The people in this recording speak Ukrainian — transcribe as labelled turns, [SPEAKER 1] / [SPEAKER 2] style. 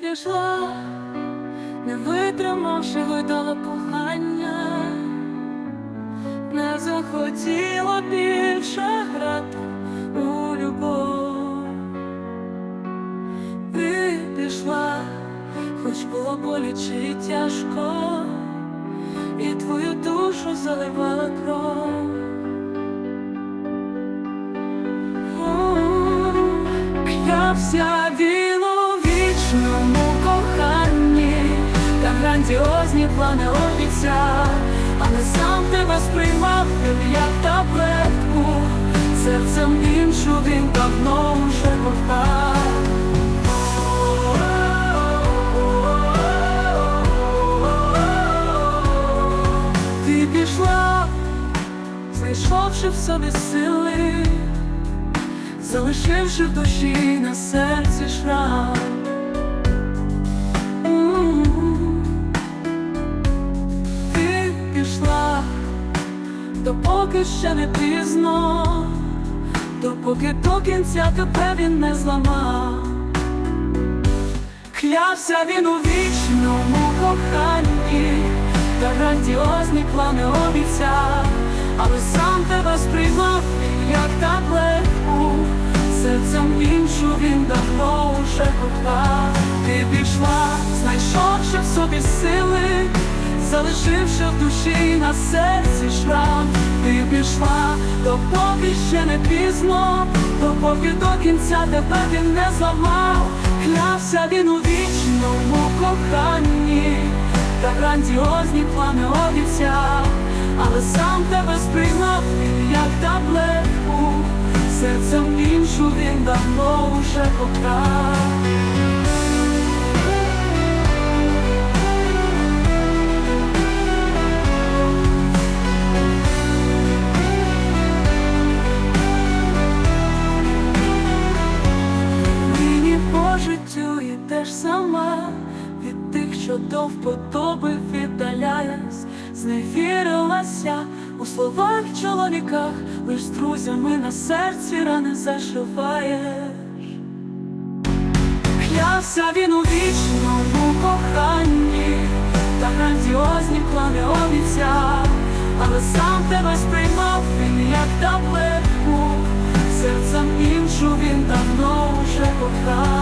[SPEAKER 1] пішла, не витримавши видала кохання, не захотіла більше грати у любов. Ти пішла, хоч було боляче і тяжко, і твою душу заливала кров. Клявся він грандіозні плани обіцяв, але сам тебе сприймав як таблетку, серцем іншу він давно уже кохав. Ти пішла, знайшовши в собі сили залишивши в душі на серці шрам. Допоки ще не пізно, допоки до кінця тебе він не зламав. Клявся він у вічному коханні, та грандіозні плани обіцяв, але сам тебе сприймав як таблетку, серцем іншу він давно уже кохав. Ти пішла, знайшовши в собі сили, залишивши в душі на серці шрам. Допоки ще не пізно, допоки до кінця тебе він не зламав. Клявся він у вічному коханні, та грандіозні плани обіцяв, але сам тебе сприймав як таблетку, серцем іншу він давно уже кохав. До вподоби віддаляєсь, зневірилася у словах чоловіках, лиш з друзями на серці рани зашиваєш. Клявся він у вічному коханні, та грандіозні плани обіцяв, але сам тебе сприймав він як таблетку, серцем іншу він давно уже кохав.